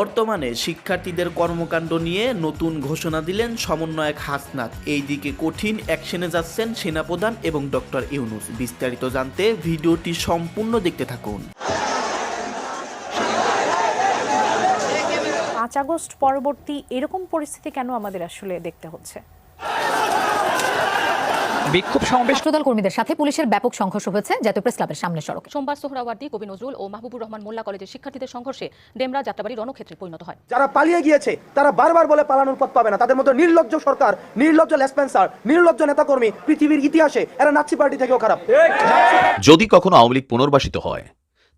বর্তমানে শিক্ষার্থীদের কর্মকাণ্ড নিয়ে নতুন ঘোষণা দিলেন সমন্বয়ক হাসনাত। এইদিকে কঠিন অ্যাকশনে যাচ্ছেন সেনাপ্রধান এবং ডক্টর ইউনুস। বিস্তারিত জানতে ভিডিওটি সম্পূর্ণ দেখতে থাকুন। পাঁচ আগস্ট পরবর্তী এরকম পরিস্থিতি কেন আমাদের আসলে দেখতে হচ্ছে? বিক্ষোভ সমাবেশ ছাত্রদল কর্মীদের সাথে পুলিশের ব্যাপক সংঘর্ষ হয়েছে জাতীয় প্রেস ক্লাবের সামনে সড়কে। সোমবার সোহরাওয়ার্দী কবি নজরুল ও মাহবুবুর রহমান মোল্লা কলেজের শিক্ষার্থীদের সংঘর্ষে ডেমরা যাত্রাবাড়ি রণক্ষেত্রে পরিণত হয়। যারা পালিয়ে গিয়েছে তারা বারবার বলে পালানোর পথ পাবে না। তাদের মতো নির্লজ্জ সরকার নির্লজ্জ লেসপেন্সার নির্লজ্জ নেতাকর্মী পৃথিবীর ইতিহাসে এরা নাচি পার্টি থেকেও খারাপ। যদি কখনো আওয়ামী লীগ পুনর্বাসিত হয়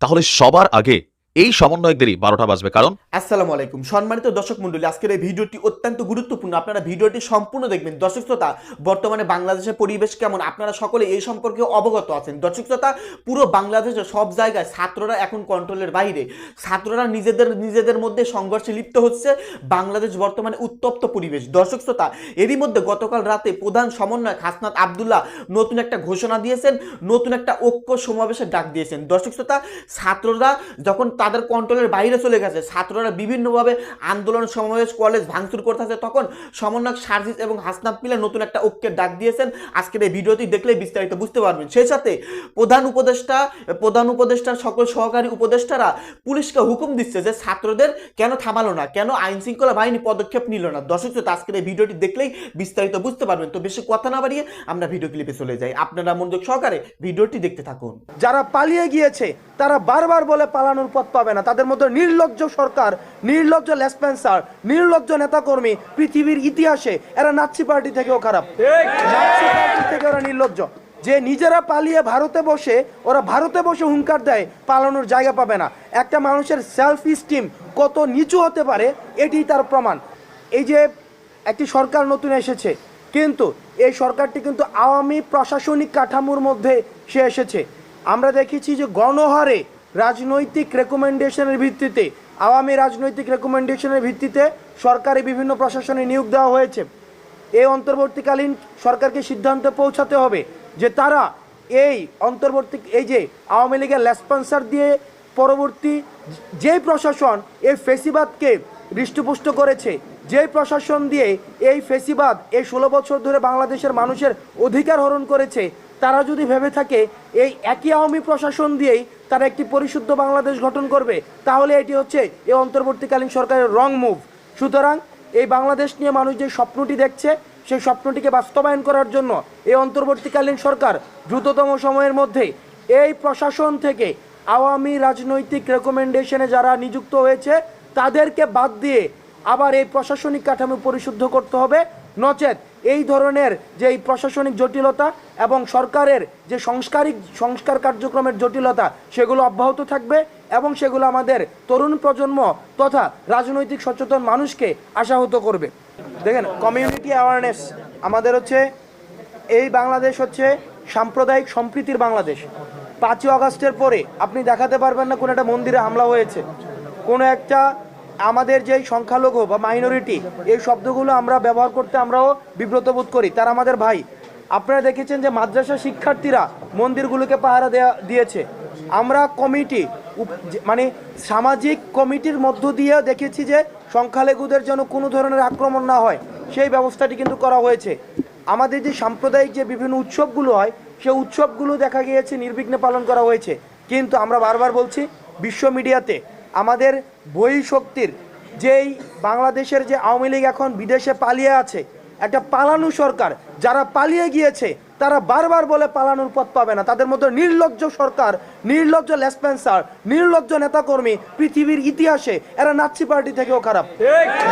তাহলে সবার আগে এই সমন্বয়কদেরই বারোটা বাজবে, কারণ আসসালামু আলাইকুম। সম্মানিত দর্শক মণ্ডলী, আজকের এই ভিডিওটি অত্যন্ত গুরুত্বপূর্ণ। আপনারা ভিডিওটি সম্পূর্ণ দেখবেন। দর্শক শ্রোতা, বর্তমানে বাংলাদেশের পরিবেশ কেমন? আপনারা সকলে এই সম্পর্কে অবগত আছেন। দর্শক শ্রোতা, পুরো বাংলাদেশের সব জায়গায় ছাত্ররা এখন কন্ট্রোলের বাইরে। ছাত্ররা নিজেদের নিজেদের মধ্যে সংঘর্ষে লিপ্ত হচ্ছে। বাংলাদেশ বর্তমানে উত্তপ্ত পরিবেশ। দর্শক শ্রোতা, এরই মধ্যে গতকাল রাতে প্রধান সমন্বয়ক হাসনাত আবদুল্লাহ নতুন একটা ঘোষণা দিয়েছেন, নতুন একটা ঐক্য সমাবেশের ডাক দিয়েছেন। দর্শক শ্রোতা, ছাত্ররা যখন তাদের কন্ট্রোলের বাইরে চলে গেছে। ছাত্ররা বিভিন্নভাবে আন্দোলন সমাবেশ কলেজ ভাঙচুর করতেছে। তখন সমন্বয়ক সার্জিস এবং হাসনাত মিলে নতুন একটা ঐক্যের ডাক দিয়েছেন। আজকের এই ভিডিওটি দেখলেই বিস্তারিত বুঝতে পারবেন। সেই সাথে প্রধান উপদেষ্টা, প্রধান উপদেষ্টার সকল সহকারী উপদেষ্টারা পুলিশকে হুকুম দিচ্ছে যে ছাত্রদের কেন থামালো না, কেন আইন শৃঙ্খলা বাহিনী পদক্ষেপ নিল না। দর্শক আজকের এই ভিডিওটি দেখলেই বিস্তারিত বুঝতে পারবেন। তো বেশি কথা না বাড়িয়ে আমরা ভিডিও ক্লিপে চলে যাই। আপনারা মনোযোগ সহকারে ভিডিওটি দেখতে থাকুন। যারা পালিয়ে গিয়েছে, তারা বারবার বলে পালানোর পথ পাবে না। তাদের মধ্যে নির্লজ্জ সরকার নির্লজ্জ লেসপেন্সার নির্লজ্জ নেতাকর্মী পৃথিবীর ইতিহাসে এরা নাচি পার্টি থেকেও খারাপ। নাৎসি পার্টি থেকে ওরা নির্লজ্জ। যে নিজেরা পালিয়ে ভারতে বসে ওরা ভারতে বসে হুঙ্কার দেয় পালানোর জায়গা পাবে না। একটা মানুষের সেলফ স্টিম কত নিচু হতে পারে এটি তার প্রমাণ। এই যে একটি সরকার নতুন এসেছে কিন্তু এই সরকারটি কিন্তু আওয়ামী প্রশাসনিক কাঠামোর মধ্যে সে এসেছে। আমরা দেখেছি যে গণহারে রাজনৈতিক রেকমেন্ডেশনের ভিত্তিতে, আওয়ামী রাজনৈতিক রেকমেন্ডেশনের ভিত্তিতে সরকারি বিভিন্ন প্রশাসনে নিয়োগ দেওয়া হয়েছে। এই অন্তর্বর্তীকালীন সরকারকে সিদ্ধান্তে পৌঁছাতে হবে যে তারা এই অন্তর্বর্তী, এই যে আওয়ামী লীগের লেসপন্সার দিয়ে পরবর্তী যেই প্রশাসন এই ফেসিবাদকে হৃষ্টপুষ্ট করেছে, যেই প্রশাসন দিয়ে এই ফেসিবাদ এই ষোলো বছর ধরে বাংলাদেশের মানুষের অধিকার হরণ করেছে তারা যদি ভেবে থাকে, এই একই আওয়ামী প্রশাসন দিয়েই তারা একটি পরিশুদ্ধ বাংলাদেশ গঠন করবে, তাহলে এটি হচ্ছে এই অন্তর্বর্তীকালীন সরকারের রং মুভ। সুতরাং এই বাংলাদেশ নিয়ে মানুষ যে স্বপ্নটি দেখছে, সেই স্বপ্নটিকে বাস্তবায়ন করার জন্য এই অন্তর্বর্তীকালীন সরকার দ্রুততম সময়ের মধ্যে এই প্রশাসন থেকে আওয়ামী রাজনৈতিক রেকমেন্ডেশনে যারা নিযুক্ত হয়েছে, তাদেরকে বাদ দিয়ে আবার এই প্রশাসনিক কাঠামো পরিশুদ্ধ করতে হবে। নচেত এই ধরনের যে এই প্রশাসনিক জটিলতা এবং সরকারের যে সংস্কারিক সংস্কার কার্যক্রমের জটিলতা, সেগুলো অব্যাহত থাকবে এবং সেগুলো আমাদের তরুণ প্রজন্ম তথা রাজনৈতিক সচেতন মানুষকে আশাহত করবে। দেখেন কমিউনিটি অ্যাওয়ারনেস আমাদের হচ্ছে, এই বাংলাদেশ হচ্ছে সাম্প্রদায়িক সম্প্রীতির বাংলাদেশ। পাঁচই আগস্টের পরে আপনি দেখাতে পারবেন না কোনো একটা মন্দিরে হামলা হয়েছে। কোনো একটা আমাদের যে সংখ্যালঘু বা মাইনরিটি এই শব্দগুলো আমরা ব্যবহার করতে আমরাও বিব্রত বোধ করি। তারা আমাদের ভাই। আপনারা দেখেছেন যে মাদ্রাসা শিক্ষার্থীরা মন্দিরগুলোকে পাহারা দেওয়া দিয়েছে। আমরা কমিটি মানে সামাজিক কমিটির মধ্য দিয়ে দেখেছি যে সংখ্যালঘুদের যেন কোনো ধরনের আক্রমণ না হয়, সেই ব্যবস্থাটি কিন্তু করা হয়েছে। আমাদের যে সাম্প্রদায়িক যে বিভিন্ন উৎসবগুলো হয়, সেই উৎসবগুলো দেখা গিয়েছে, নির্বিঘ্নে পালন করা হয়েছে। কিন্তু আমরা বারবার বলছি, বিশ্ব মিডিয়াতে আমাদের বই শক্তির যেই বাংলাদেশের যে আওয়ামী লীগ এখন বিদেশে পালিয়ে আছে একটা পালানো সরকার যারা পালিয়ে গিয়েছে তারা বারবার বলে পালানোর পথ পাবে না। তাদের মতো নির্লজ্জ সরকার নির্লজ্জ লেসপেন্সার নির্লজ্জ নেতাকর্মী পৃথিবীর ইতিহাসে এরা নাচি পার্টি থেকেও খারাপ।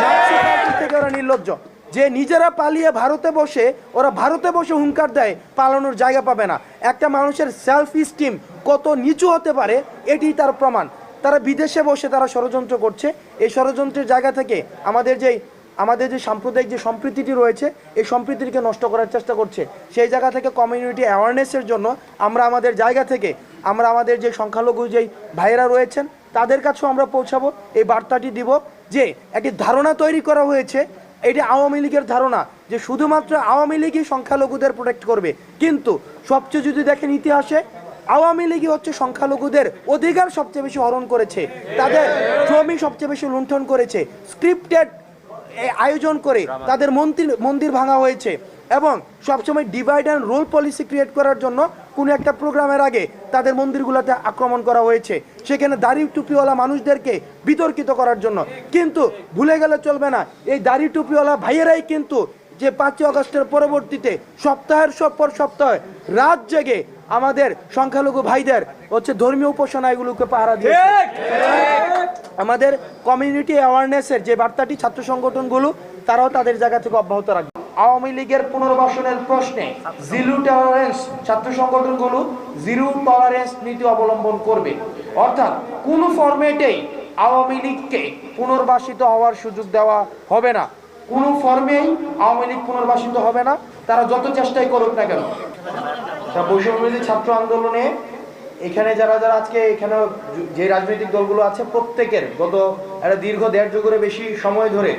নাৎসি পার্টি থেকে ওরা নির্লজ্জ। যে নিজেরা পালিয়ে ভারতে বসে ওরা ভারতে বসে হুঙ্কার দেয় পালানোর জায়গা পাবে না। একটা মানুষের সেলফ স্টিম কত নিচু হতে পারে এটি তার প্রমাণ। তারা বিদেশে বসে তারা ষড়যন্ত্র করছে। এই ষড়যন্ত্রের জায়গা থেকে আমাদের যেই, আমাদের যে সাম্প্রদায়িক যে সম্প্রীতিটি রয়েছে, এই সম্প্রীতিকে নষ্ট করার চেষ্টা করছে। সেই জায়গা থেকে কমিউনিটি অ্যাওয়ারনেসের জন্য আমরা আমাদের জায়গা থেকে, আমরা আমাদের যে সংখ্যালঘু যেই ভাইয়েরা রয়েছেন, তাদের কাছেও আমরা পৌঁছাবো। এই বার্তাটি দিব যে, একটি ধারণা তৈরি করা হয়েছে। এটি আওয়ামী লীগের ধারণা যে শুধুমাত্র আওয়ামী লীগই সংখ্যালঘুদের প্রোটেক্ট করবে। কিন্তু সবচেয়ে যদি দেখেন ইতিহাসে আওয়ামী লীগই হচ্ছে সংখ্যালঘুদের অধিকার সবচেয়ে বেশি হরণ করেছে, তাদের জমি সবচেয়ে বেশি লুণ্ঠন করেছে স্ক্রিপ্টেড আয়োজন করে তাদের মন্দির মন্দির ভাঙা হয়েছে এবং সবসময় divide and rule policy create করার জন্য কোনো একটা প্রোগ্রামের আগে তাদের মন্দিরগুলোতে আক্রমণ করা হয়েছে, সেখানে দাড়ি টুপিওয়ালা মানুষদেরকে বিতর্কিত করার জন্য। কিন্তু ভুলে গেলে চলবে না, এই দাড়ি টুপিওয়ালা ভাইয়েরাই কিন্তু যে পাঁচই আগস্টের পরবর্তীতে সপ্তাহের সব পর সপ্তাহে রাত জেগে আমাদের সংখ্যালঘু ভাইদের হচ্ছে ধর্মীয় উপাসনা এগুলোকে পাহারা দিয়ে আমাদের কমিউনিটি অ্যাওয়ারনেসের যে বার্তাটি ছাত্র সংগঠনগুলো তারাও তাদের জায়গা থেকে অব্যাহত রাখবে। আওয়ামী লীগের পুনর্বাসনের প্রশ্নে জিরো টলারেন্স ছাত্র সংগঠনগুলো জিরো টলারেন্স নীতি অবলম্বন করবে। অর্থাৎ কোনো ফরম্যাটেই আওয়ামী লীগকে পুনর্বাসিত হওয়ার সুযোগ দেওয়া হবে না। কোনো ফর্মেই আওয়ামী লীগ পুনর্বাসিত হবে না। তারা যত চেষ্টাই করুক না কেন। তা বৈষম্যবিরোধী ছাত্র আন্দোলনে এখানে যারা যারা আজকে এখানে যে রাজনৈতিক দলগুলো আছে, প্রত্যেকের গত একটা দীর্ঘ দেড় যুগের বেশি সময় ধরে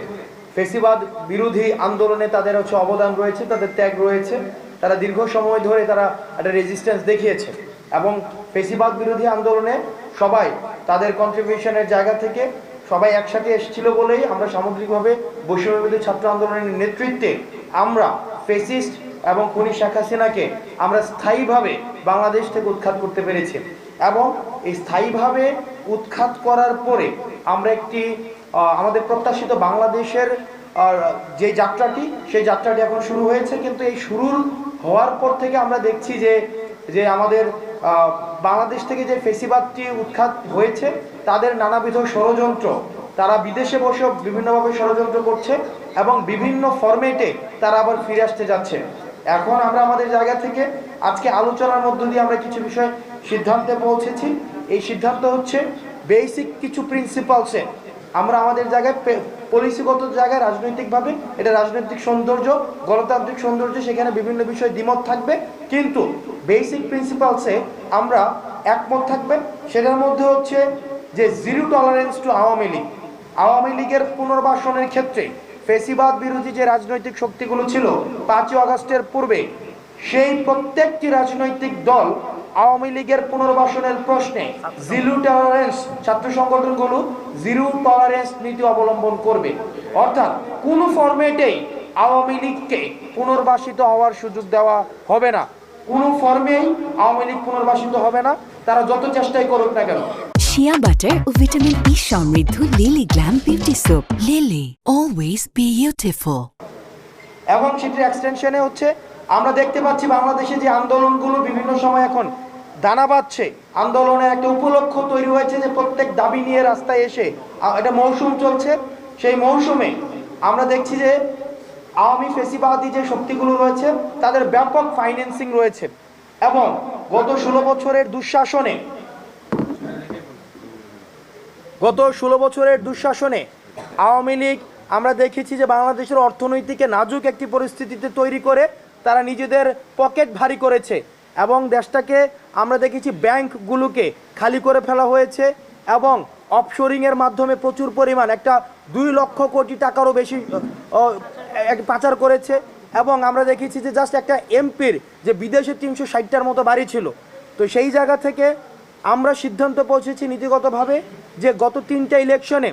ফেসিবাদ বিরোধী আন্দোলনে তাদের হচ্ছে অবদান রয়েছে, তাদের ত্যাগ রয়েছে। তারা দীর্ঘ সময় ধরে তারা একটা রেজিস্ট্যান্স দেখিয়েছে এবং ফেসিবাদ বিরোধী আন্দোলনে সবাই তাদের কন্ট্রিবিউশনের জায়গা থেকে সবাই একসাথে এসেছিল বলেই আমরা সামগ্রিকভাবে বৈষম্যবিরোধী ছাত্র আন্দোলনের নেতৃত্বে আমরা ফেসিস্ট এবং খুনি শেখ হাসিনাকে আমরা স্থায়ীভাবে বাংলাদেশ থেকে উৎখাত করতে পেরেছি এবং এই স্থায়ীভাবে উৎখাত করার পরে আমরা একটি আমাদের প্রত্যাশিত বাংলাদেশের যে যাত্রাটি, সেই যাত্রাটি এখন শুরু হয়েছে। কিন্তু এই শুরুর হওয়ার পর থেকে আমরা দেখছি যে যে আমাদের বাংলাদেশ থেকে যে ফেসিবাদটি উৎখাত হয়েছে তাদের নানাবিধ ষড়যন্ত্র। তারা বিদেশে বসেও বিভিন্নভাবে ষড়যন্ত্র করছে এবং বিভিন্ন ফরম্যাটে তারা আবার ফিরে আসতে যাচ্ছে। এখন আমরা আমাদের জায়গা থেকে আজকে আলোচনার মধ্য দিয়ে আমরা কিছু বিষয় সিদ্ধান্তে পৌঁছেছি। এই সিদ্ধান্ত হচ্ছে বেসিক কিছু প্রিন্সিপালসে আমরা আমাদের জায়গায় পলিসিগত জায়গায় রাজনৈতিকভাবে এটা রাজনৈতিক সৌন্দর্য, গণতান্ত্রিক সৌন্দর্য, সেখানে বিভিন্ন বিষয় দ্বিমত থাকবে। কিন্তু বেসিক প্রিন্সিপালসে আমরা একমত থাকবে। সেটার মধ্যে হচ্ছে যে zero tolerance to Awami League. Awami লীগের পুনর্বাসনের ক্ষেত্রে ফেসিবাদ বিরোধী যে রাজনৈতিক শক্তিগুলো ছিল, পাঁচই আগস্টের পূর্বে, সেই প্রত্যেকটি রাজনৈতিক দল আওয়ামী লীগের পুনর্বাসনের প্রশ্নে জিরো টলারেন্স ছাত্র সংগঠনগুলো জিরো টলারেন্স নীতি অবলম্বন করবে। অর্থাৎ কোনো ফরম্যাটেই আওয়ামী লীগকে পুনর্বাসিত হওয়ার সুযোগ দেওয়া হবে না। কোনো ফর্মেই আওয়ামী লীগ পুনর্বাসিত হবে না। তারা যত চেষ্টাই করুক না কেন। শিয়া বাটার ও ভিটামিন ই সমৃদ্ধ lily glam beauty soap lily always beautiful এবং সেটির এক্সটেনশনে হচ্ছে, আমরা দেখতে পাচ্ছি বাংলাদেশে যে আন্দোলনগুলো বিভিন্ন সময় এখন দানা বাঁধছে। আন্দোলনের একটা উপলক্ষ তৈরি হয়েছে যে প্রত্যেক দাবি নিয়ে রাস্তায় এসে একটা মৌসুম চলছে। সেই মৌসুমে আমরা দেখছি যে আওয়ামী ফেসিবাদী যে শক্তিগুলো রয়েছে, তাদের ব্যাপক ফাইন্যান্সিং রয়েছে। এবং গত ষোলো বছরের দুঃশাসনে গত ষোলো বছরের দুঃশাসনে আওয়ামী লীগ, আমরা দেখেছি যে বাংলাদেশের অর্থনৈতিকে নাজুক একটি পরিস্থিতিতে তৈরি করে তারা নিজেদের পকেট ভারী করেছে এবং দেশটাকে আমরা দেখেছি ব্যাংকগুলোকে খালি করে ফেলা হয়েছে এবং অফশোরিংয়ের মাধ্যমে প্রচুর পরিমাণ একটা দুই লক্ষ কোটি টাকারও বেশি পাচার করেছে এবং আমরা দেখেছি যে জাস্ট একটা এমপির যে বিদেশে তিনশো ষাটটার মতো বাড়ি ছিল। তো সেই জায়গা থেকে আমরা সিদ্ধান্ত পৌঁছেছি নীতিগতভাবে যে গত তিনটা ইলেকশনে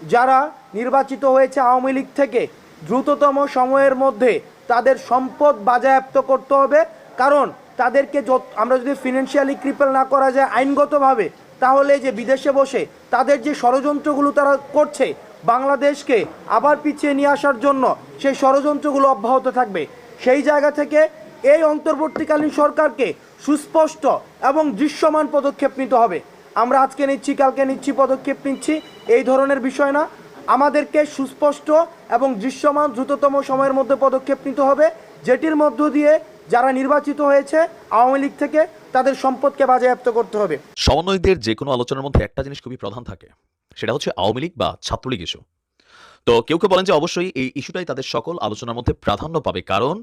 যারা নির্বাচিত হয়েছে আওয়ামী লীগ থেকে দ্রুততম সময়ের মধ্যে তাদের সম্পদ বাজেয়াপ্ত করতে হবে। কারণ তাদেরকে আমরা যদি ফিনান্সিয়ালি ক্রিপেল না করা যায় আইনগতভাবে, তাহলে যে বিদেশে বসে তাদের যে ষড়যন্ত্রগুলো তারা করছে বাংলাদেশকে আবার পিছিয়ে নিয়ে আসার জন্য সেই ষড়যন্ত্রগুলো অব্যাহত থাকবে। সেই জায়গা থেকে এই অন্তর্বর্তীকালীন সরকারকে সুস্পষ্ট এবং দৃশ্যমান পদক্ষেপ নিতে হবে। আমরা আজকে নিচ্ছি, কালকে নিচ্ছি পদক্ষেপ নিচ্ছি, এই ধরনের বিষয় না। আমাদেরকে সুস্পষ্ট এবং দৃশ্যমান দ্রুততম সময়ের মধ্যে পদক্ষেপ নিতে হবে, যেটির মধ্য দিয়ে যারা নির্বাচিত হয়েছে আওয়ামী লীগ থেকে, তাদের সম্পদকে বাজেয়াপ্ত করতে হবে। সমন্বয়কদের যে কোনো আলোচনার মধ্যে একটা জিনিস খুবই প্রধান থাকে, সেটা হচ্ছে আওয়ামী লীগ বা ছাত্রলীগ ইস্যু। তো কেউ কেউ বলেন যে অবশ্যই এই ইস্যুটাই তাদের সকল আলোচনার মধ্যে প্রাধান্য পাবে, কারণ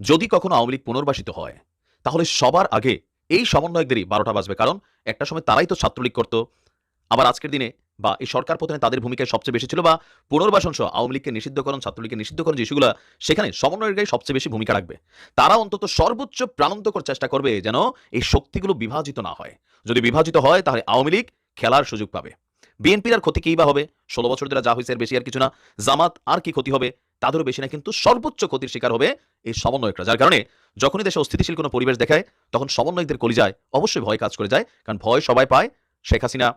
যদি কখনো আওয়ামী লীগ পুনর্বাসিত হয় তাহলে সবার আগে এই সমন্বয়কদেরই বারোটা বাজবে, কারণ একটা সময় তারাই তো ছাত্রলীগ করত। আবার আজকের দিনে বা এই সরকার পতনে তাদের ভূমিকায় সবচেয়ে বেশি ছিল বা পুনর্বাসন সহ আওয়ামী লীগকে নিষিদ্ধকরণ, ছাত্রলীগকে নিষিদ্ধকরণ যে ইস্যুগুলো সেখানে সমন্বয়ের সবচেয়ে বেশি ভূমিকা রাখবে। তারা অন্তত সর্বোচ্চ প্রাণান্তকর চেষ্টা করবে যেন এই শক্তিগুলো বিভাজিত না হয়। যদি বিভাজিত হয়, তাহলে আওয়ামী লীগ খেলার সুযোগ পাবে। বিএনপির আর ক্ষতি কী বা হবে? ষোলো বছর ধরে যা হয়েছে এর বেশি আর কিছু না। জামাত আর কি ক্ষতি হবে? তাদেরও বেশি না, কিন্তু সর্বোচ্চ ক্ষতির শিকার হবে এই সমন্বয়করা। যার কারণে যখনই দেশে অস্থিতিশীল কোনো পরিবেশ দেখায়, তখন সমন্বয়কদের কলিজায় অবশ্যই ভয় কাজ করে যায়, কারণ ভয় সবাই পায়। শেখ হাসিনা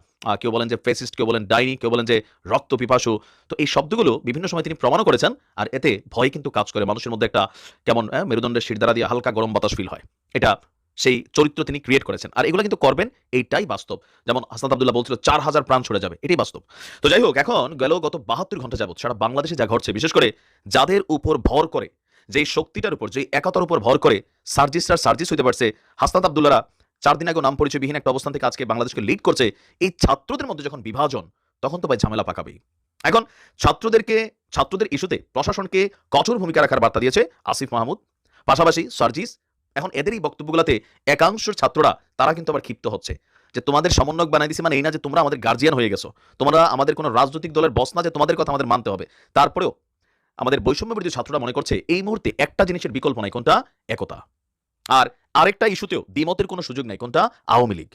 কেউ বলেন যে ফেসিস্ট কেউ বলেন ডাইনি, কেউ বলেন যে রক্ত পিপাসু। তো এই শব্দগুলো বিভিন্ন সময় তিনি প্রমাণও করেছেন, আর এতে ভয় কিন্তু কাজ করে। মানুষের মধ্যে একটা কেমন মেরুদণ্ডের শিরদারা দিয়ে হালকা গরম বাতাস ফিল হয়। এটা সেই চরিত্র তিনি ক্রিয়েট করেছেন। আর এগুলো কিন্তু করবেন, এইটাই বাস্তব। যেমন হাসনাত আবদুল্লাহ বলছিল, চার হাজার প্রাণ ছড়ে যাবে, এটাই বাস্তব। তো যাই হোক, এখন গেল গত বাহাত্তর ঘণ্টা যাবত সারা বাংলাদেশে যা ঘটছে, বিশেষ করে যাদের উপর ভর করে, যেই শক্তিটার উপর, যেই একাতার উপর ভর করে সার্জিস্টার সার্জিস হইতে পারছে, হাসনাত আবদুল্লারা চার দিন আগে নাম পরিচয়বিহীন একটা অবস্থান থেকে আজকে বাংলাদেশকে লিড করছে, এই ছাত্রদের মধ্যে যখন বিভাজন, তখন তো ভাই ঝামেলা পাকাবেই। এখন ছাত্রদেরকে, ছাত্রদের ইস্যুতে প্রশাসনকে কঠোর ভূমিকা রাখার বার্তা দিয়েছে আসিফ মাহমুদ। পাশাপাশি সার্জিস এখন এদেরই বক্তব্যগুলোতে একাংশের ছাত্ররা, তারা কিন্তু আবার ক্ষিপ্ত হচ্ছে। যে তোমাদের সমন্বয়ক বানাই দিছি মানে এই না যে তোমরা আমাদের গার্জিয়ান হয়ে গেছো। তোমরা আমাদের কোনো রাজনৈতিক দলের বস না যে তোমাদের কথা আমাদের মানতে হবে। তারপরেও আমাদের বৈষম্য ছাত্ররা মনে করছে, এই মুহূর্তে একটা জিনিসের বিকল্প নাই, কোনটা? একতা। আর আরেকটা ইস্যুতেও দ্বিমতের কোনো সুযোগ নাই, কোনটা? আওয়ামী লীগ।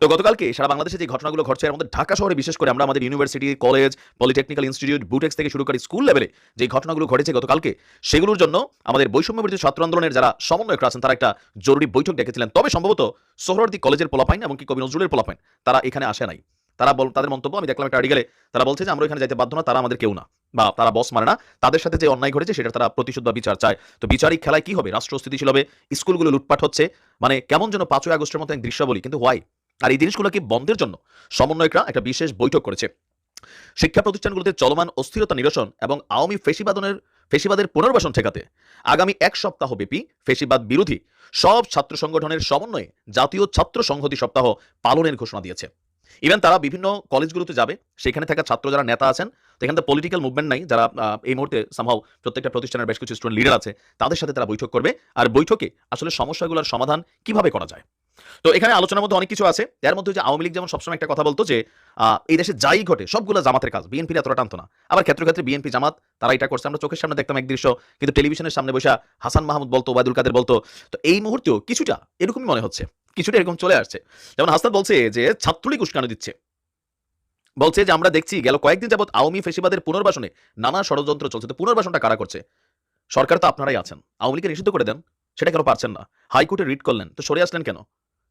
তো গতকালকে সারা বাংলাদেশে যে ঘটনাগুলো ঘটছে আমাদের ঢাকা শহরে বিশেষ করে আমরা আমাদের university, college, polytechnical institute, BUTEX থেকে শুরু করে স্কুল লেভেলে যে ঘটনাগুলো ঘটেছে গতকালকে, সেগুলোর জন্য আমাদের বৈষম্য বিরোধী ছাত্র আন্দোলনের যারা সমন্বয়ক আছেন, তারা একটা জরুরি বৈঠক ডেকেছিলেন। তবে সম্ভবত সোহরদি কলেজের পোলাপাইন এবং কি কবি নজরুলের পোলাপাইন, তারা এখানে আসে নাই। তারা বল, তাদের মন্তব্য, আমি দেখলাম একটা আর্টিকেলে তারা বলছে যে, আমরা এখানে যাইতে বাধ্য না, তারা আমাদের কেউ না। বা, তারা বস মানে না, তাদের সাথে যে অন্যায় ঘটেছে সেটা তারা প্রতিশোধ বা বিচার চায়। তো বিচারিক খেলায় কি হবে? রাষ্ট্র স্থিতিশীল হবে, স্কুলগুলো লুটপাট হচ্ছে মানে কেমন যেন পাঁচই আগস্টের মতো এক দৃশ্যাবলী, কিন্তু হোয়াই আর এই জিনিসগুলোকে বন্ধের জন্য? সমন্বয়করা একটা বিশেষ বৈঠক করেছে। শিক্ষা প্রতিষ্ঠানগুলোতে চলমান অস্থিরতা নিরসন এবং আওয়ামী ফেসিবাদনের, ফেসিবাদের পুনর্বাসন ঠেকাতে আগামী এক সপ্তাহ ব্যাপী ফেসিবাদ বিরোধী সব ছাত্র সংগঠনের সমন্বয়ে জাতীয় ছাত্র সংহতি সপ্তাহ পালনের ঘোষণা দিয়েছে। ইভেন তারা বিভিন্ন কলেজগুলোতে যাবে, সেখানে থাকা ছাত্র যারা নেতা আছেন, তো এখানে পলিটিক্যাল মুভমেন্ট নাই, যারা এই মুহূর্তে সামহাও প্রত্যেকটা প্রতিষ্ঠানের বেশ কিছু স্টুডেন্ট লিডার আছে, তাদের সাথে তারা বৈঠক করবে। আর বৈঠকে আসলে সমস্যাগুলোর সমাধান কীভাবে করা যায়? তো এখানে আলোচনার মধ্যে অনেক কিছু আছে। এর মধ্যে যে আওয়ামী লীগ যেমন সবসময় একটা কথা বলতো যে এই দেশে যাই ঘটে, সবগুলো জামাতের কাজ। বিএনপির এতটা টানতো না। আবার ক্ষেত্রে ক্ষেত্রে বিএনপি জামাত, তারা এটা করছে। আমরা চোখের সামনে দেখতাম এক দৃশ্য, কিন্তু টেলিভিশনের সামনে বসে হাসান মাহমুদ বলতো, ওবায়দুল কাদের বলতো। তো এই মুহূর্তেও কিছুটা এরকমই মনে হচ্ছে। কিছুটা এরকম চলে আসছে। যেমন হাসান বলছে যে, ছাত্রলীগ উস্কানো দিচ্ছে। বলছে যে, আমরা দেখছি গেল কয়েকদিন যাবত আওয়ামী ফেসিবাদের পুনর্বাসনে নানা ষড়যন্ত্র চলছে। তো পুনর্বাসনটা কারা করছে? সরকার তো আপনারাই আছেন। আওয়ামী লীগকে নিষিদ্ধ করে দেন। সেটা কেন পারছেন না? হাইকোর্টে রিট করলেন। তো সরে আসলেন কেন?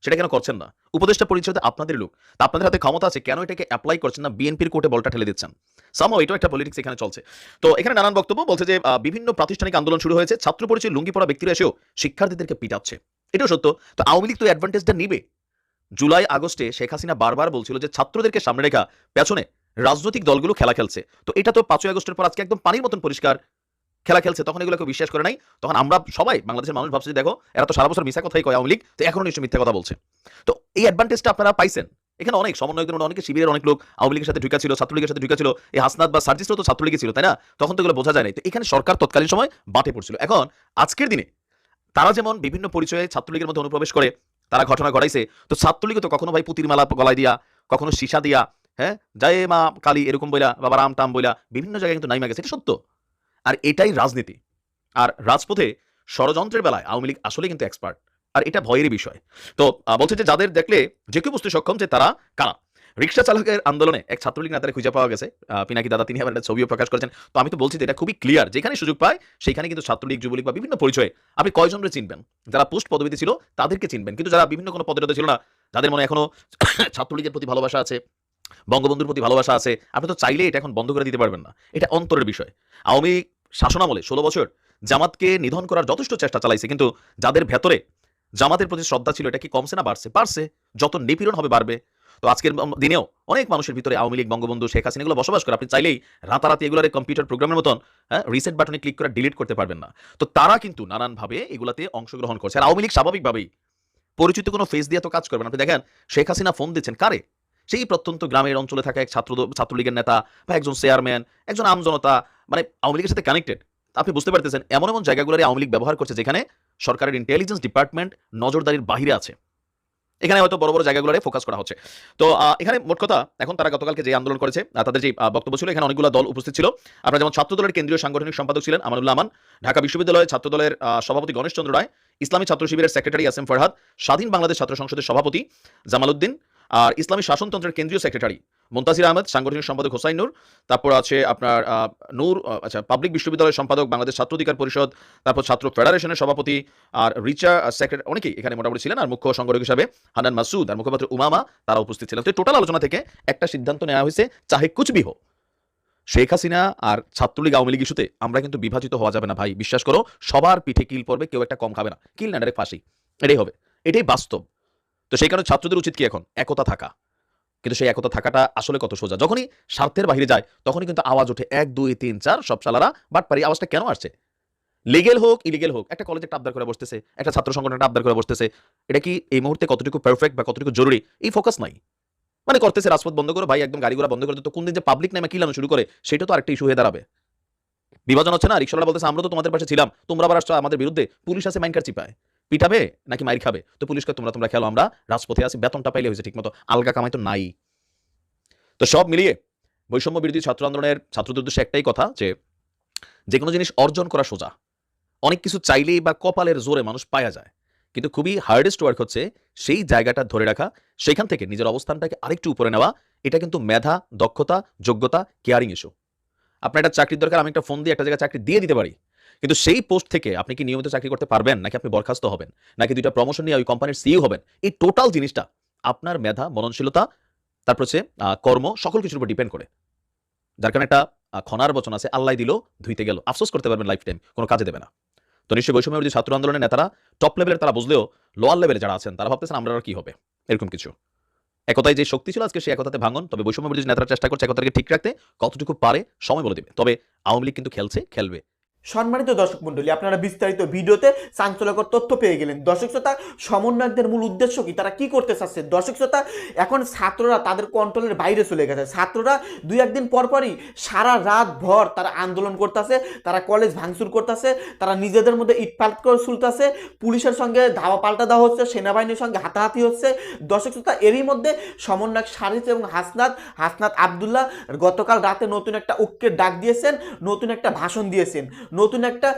সেটা কেন করছেন না? উপদেষ্টা পরিচয়তে আপনাদের লোক, তা আপনাদের হাতে ক্ষমতা আছে, কেন এটাকে অ্যাপ্লাই করছেন না? বিএনপির কোর্টে বলটা ঠেলে দিচ্ছেন। সামো এটাও একটা পলিটিক্স এখানে চলছে। তো এখানে নানান বক্তব্য বলছে যে বিভিন্ন প্রাতিষ্ঠানিক আন্দোলন শুরু হয়েছে, ছাত্র পরিচয় লুঙ্গি পড়া ব্যক্তিরা এসেও শিক্ষার্থীদেরকে পিটাচ্ছে। এটাও সত্য। তো আওয়ামী লীগ তো অ্যাডভান্টেজটা নিবে। জুলাই, আগস্টে শেখ হাসিনা বারবার বলছিল যে, ছাত্রদেরকে সামনে রেখা, পেছনে রাজনৈতিক দলগুলো খেলা খেলছে। তো এটা তো পাঁচই আগস্টের পর আজকে একদম পানির মতন পরিষ্কার খেলা খেলছে, তখন এগুলো কেউ বিশ্বাস করে নাই। তখন আমরা সবাই বাংলাদেশের মানুষ ভাবছে দেখো, এরা তো সারা বছর মিথ্যা কথাই কয় আওয়ামী লীগ, তো এখনও নিশ্চয়ই মিথ্যা কথা বলছে। তো এই অ্যাডভান্টেজটা আপনারা পাইছেন। এখানে অনেক সমন্বয়কদের মধ্যে অনেকে শিবিরের অনেক লোক আওয়ামী লীগের সাথে ঢুকা ছিল, ছাত্রলীগের সাথে ঢুকা ছিল, এই হাসনাত বা সার্জিসও তো ছাত্রলীগে ছিল, তাই না? তখন তো এগুলো বোঝা যায় নাই। তো এখানে সরকার তৎকালীন সময় বাটে পড়ছিল। এখন আজকের দিনে তারা যেমন বিভিন্ন পরিচয়ে ছাত্রলীগের মধ্যে অনুপ্রবেশ করে, তারা ঘটনা ঘটাইছে, তো ছাত্রলীগে তো কখনো ভাই পুতির মালা গলায় দিয়া, কখনো সীসা দিয়া হ্যাঁ? জয় মা কালী এরকম বইলা, বাবা রাম টাম বইলা, বিভিন্ন জায়গায় কিন্তু নাইমা গেছে। এটা সত্য। আর এটাই রাজনীতি। আর রাজপথে ষড়যন্ত্রের বেলায় আওয়ামী লীগ আসলে কিন্তু এক্সপার্ট আর এটা ভয়েরই বিষয়। তো বলছে যে যাদের দেখলে যে কেউ বুঝতে সক্ষম যে তারা কারা? রিক্সা চালকের আন্দোলনে এক ছাত্রলীগ নেতারে খুঁজে পাওয়া গেছে। পিনাকি দাদা, তিনি আবার একটা ছবিও প্রকাশ করেছেন। তো আমি তো বলছি যে এটা খুবই ক্লিয়ার যেখানে সুযোগ পায় সেখানে কিন্তু ছাত্রলীগ, যুবলীগ বা বিভিন্ন পরিচয়ে আপনি কয়জনরে চিনবেন? যারা পোস্ট পদবিতে ছিল, তাদেরকে চিনবেন। কিন্তু যারা বিভিন্ন কোনো পদবিতে ছিল না, যাদের মনে এখনও ছাত্রলীগের প্রতি ভালোবাসা আছে, বঙ্গবন্ধুর প্রতি ভালোবাসা আছে, আপনি তো চাইলে এটা এখন বন্ধ করে দিতে পারবেন না। এটা অন্তরের বিষয়। আওয়ামী শাসনামলে ষোলো বছর জামাতকে নিধন করার যথেষ্ট চেষ্টা চালাইছে, কিন্তু যাদের ভেতরে জামাতের প্রতি শ্রদ্ধা ছিল, এটা কি কমছে না বাড়ছে? বাড়ছে। যত নিপীড়ন হবে, বাড়বে। তো আজকের দিনেও অনেক মানুষের ভিতরে আওয়ামী লীগ, বঙ্গবন্ধু, শেখ হাসিনা এগুলো বসবাস করে। আপনি চাইলেই রাতারাতি এগুলোর কম্পিউটার প্রোগ্রামের মতন রিসেট বাটনে ক্লিক করে ডিলিট করতে পারবেন না। তো তারা কিন্তু নানানভাবে এগুলাতে অংশগ্রহণ করছে। আর আওয়ামী লীগ স্বাভাবিকভাবেই পরিচিত কোনো ফেস দিয়ে তো কাজ করবেন আপনি দেখেন, শেখ হাসিনা ফোন দিচ্ছেন কারে? সেই প্রত্যন্ত গ্রামের অঞ্চলে থাকা এক ছাত্র ছাত্রলীগের নেতা বা একজন চেয়ারম্যান একজন আমজনতা মানে আওয়ামী লীগের সাথে কানেক্টেড আপনি বুঝতে পারতেছেন, এমন এমন জায়গাগুলোরে আওয়ামী লীগ ব্যবহার করছে যেখানে সরকারের ইন্টেলিজেন্স ডিপার্টমেন্ট নজরদারির বাহিরে আছে। এখানে হয়তো বড় বড় জায়গাগুলোরে ফোকাস করা হচ্ছে। তো এখানে মোট কথা, এখন তারা গতকালকে যে আন্দোলন করেছে তাদের যে বক্তব্য ছিল, এখানে অনেকগুলো দল উপস্থিত ছিল। আপনারা যেমন ছাত্র দলের কেন্দ্রীয় সাংগঠনিক সম্পাদক ছিলেন আমানুল্লাহ আমান, ঢাকা বিশ্ববিদ্যালয়ের ছাত্র দলের সভাপতি গণেশ চন্দ্র রায়, ইসলামী ছাত্র শিবিরের সেক্রেটারি আসেম ফরহাদ, স্বাধীন বাংলাদেশ ছাত্র সংসদের সভাপতি জামালউদ্দিন আর ইসলামী শাসনতন্ত্রের কেন্দ্রীয় সেক্রেটারি মুন্তাসির আহমেদ, সাংগঠনিক সম্পাদক হোসাইন নূর, তারপর আছে আপনার নূর আচ্ছা পাবলিক বিশ্ববিদ্যালয়ের সম্পাদক বাংলাদেশ ছাত্র অধিকার পরিষদ, তারপর ছাত্র ফেডারেশনের সভাপতি আর রিচা সেক্রেটারি অনেকেই এখানে মোটামুটি ছিলেন, আর মুখ্য সংগঠক হিসাবে হানান মাসুদ আর মুখপাত্র উমামা তারা উপস্থিত ছিলেন। তো টোটাল আলোচনা থেকে একটা সিদ্ধান্ত নেওয়া হয়েছে চাহে কুচবি হোক শেখ হাসিনা আর ছাত্রলীগ আওয়ামী লীগ ইস্যুতে আমরা কিন্তু বিভাজিত হওয়া যাবে না, ভাই, বিশ্বাস করো, সবার পিঠে কিল পড়বে, কেউ একটা কম খাবে না। কিল না ডাইরেক্ট ফাঁসি, এটাই হবে, এটাই বাস্তব। তো সেই কারণে ছাত্রদের উচিত কি এখন? একতা থাকা। কিন্তু সেই একতা থাকাটা আসলে কত সোজা। যখনই স্বার্থের বাইরে যায়, তখনই কিন্তু আওয়াজ ওঠে এক, দুই, তিন, চার, সব সালারা বাট পারি আওয়াজটা কেন আসছে? লিগেল হোক ইলিগেল হোক, একটা কলেজে আবদার করে বসতেছে, একটা ছাত্র সংগঠন একটা আবদার করে বসতেছে, এটা কি এই মুহূর্তে কতটুকু পারফেক্ট বা কতটুকু জরুরি? এই ফোকাস নাই। মানে করতেছে রাজপথ বন্ধ করে, ভাই একদম গাড়িগুলো বন্ধ করে তো কোন দিন যে পাবলিক নামে কিলানো শুরু করে, সেটা তো আরেকটা ইস্যু হয়ে দাঁড়াবে। বিভাজন হচ্ছে না, রিক্সাওয়ালা বলতেছে, আমরা তো তোমাদের পাশে ছিলাম, তোমরা আবার আসছো আমাদের বিরুদ্ধে, পুলিশ আছে মাইনকার চিপায়। পিটাবে নাকি মাইর খাবে? তো পুলিশকে তোমরা তোমরা খেলো, আমরা রাজপথে আছি, বেতনটা পাইলে হয়েছে ঠিকমতো, আলগা কামাই তো নাই। তো সব মিলিয়ে বৈষম্য বিরোধী ছাত্র আন্দোলনের ছাত্রদের উদ্দেশ্যে একটাই কথা যে যে কোনো জিনিস অর্জন করা সোজা। অনেক কিছু চাইলেই বা কপালের জোরে মানুষ পায়া যায়। কিন্তু খুবই হার্ডেস্ট ওয়ার্ক হচ্ছে সেই জায়গাটা ধরে রাখা, সেখান থেকে নিজের অবস্থানটাকে আরেকটু উপরে নেওয়া, এটা কিন্তু মেধা, দক্ষতা, যোগ্যতা কেয়ারিং ইস্যু আপনার একটা চাকরির দরকার, আমি একটা ফোন দিয়ে একটা জায়গায় চাকরি দিয়ে দিতে পারি। কিন্তু সেই পোস্ট থেকে আপনি কি নিয়মিত চাকরি করতে পারবেন? নাকি আপনি বরখাস্ত হবেন? নাকি দুইটা প্রমোশন নিয়ে ওই কোম্পানির সিইও হবেন? এই টোটাল জিনিসটা আপনার মেধা, মননশীলতা, তারপর হচ্ছে কর্ম সকল কিছুর উপর ডিপেন্ড করে। যার কারণে একটা খনার বচন আছে, আল্লাহ দিল, ধুইতে গেল। আফসোস করতে পারবেন লাইফ টাইম কোনো কাজে দেবে না। তো নিশ্চয়ই বৈষম্য বিরোধী ছাত্র আন্দোলনের নেতারা টপ লেভেলের তারা বুঝলেও লোয়ার লেভেলে যারা আছেন, তারা ভাবতেছেন আমরা আর কি হবে? এরকম কিছু। একতায় যে শক্তি ছিল আজকে সেই একতাতে ভাঙন, তবে বৈষম্য বিরোধী নেতারা চেষ্টা করছে একতাকে ঠিক রাখতে, কতটুকু পারে সময় বলে দেবে। তবে আওয়ামী লীগ কিন্তু খেলছে, খেলবে। সম্মানিত দর্শক মন্ডলী আপনারা বিস্তারিত ভিডিওতে চাঞ্চলকর তথ্য পেয়ে গেলেন। দর্শক শ্রোতা, সমন্বয়কদের মূল উদ্দেশ্য কি? তারা কি করতে চাচ্ছে? দর্শক শ্রোতা, এখন ছাত্ররা তাদের কন্ট্রোলের বাইরে চলে গেছে। ছাত্ররা দুই একদিন পরপরই সারা রাত ভর তারা আন্দোলন করতেছে, তারা কলেজ ভাঙচুর করতেছে, তারা নিজেদের মধ্যে ইটপাট করে চলতেছে, পুলিশের সঙ্গে ধাওয়া পাল্টা দেওয়া হচ্ছে, সেনাবাহিনীর সঙ্গে হাতাহাতি হচ্ছে। দর্শক শ্রোতা, এরই মধ্যে সমন্বয়ক সারিস এবং হাসনাত হাসনাত আবদুল্লাহ গতকাল রাতে নতুন একটা ঐক্যের ডাক দিয়েছেন, নতুন একটা ভাষণ দিয়েছেন। নতুন একটা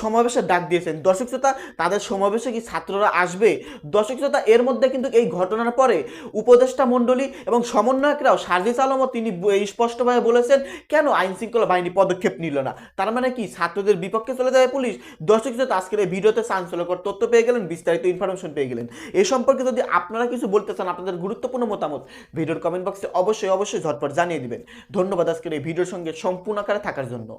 সমাবেশের ডাক দিয়েছেন। দর্শক শ্রোতা, তাদের সমাবেশে কি ছাত্ররা আসবে? দর্শক শ্রোতা, এর মধ্যে কিন্তু এই ঘটনার পরে উপদেষ্টা মণ্ডলী এবং সমন্বয়করাও সার্জিস আলমও তিনি স্পষ্টভাবে বলেছেন, কেন আইন শৃঙ্খলা বাহিনী পদক্ষেপ নিল না? তার মানে কি, ছাত্রদের বিপক্ষে চলে যাবে পুলিশ? দর্শক শ্রোতা, আজকের এই ভিডিওতে চাঞ্চল্যকর তথ্য পেয়ে গেলেন, বিস্তারিত ইনফরমেশন পেয়ে গেলেন। এই সম্পর্কে যদি আপনারা কিছু বলতে চান, আপনাদের গুরুত্বপূর্ণ মতামত, ভিডিওর কমেন্ট বক্সে অবশ্যই অবশ্যই ঝটপট জানিয়ে দিবেন। ধন্যবাদ আজকের এই ভিডিওর সঙ্গে সম্পূর্ণ আকারে থাকার জন্য।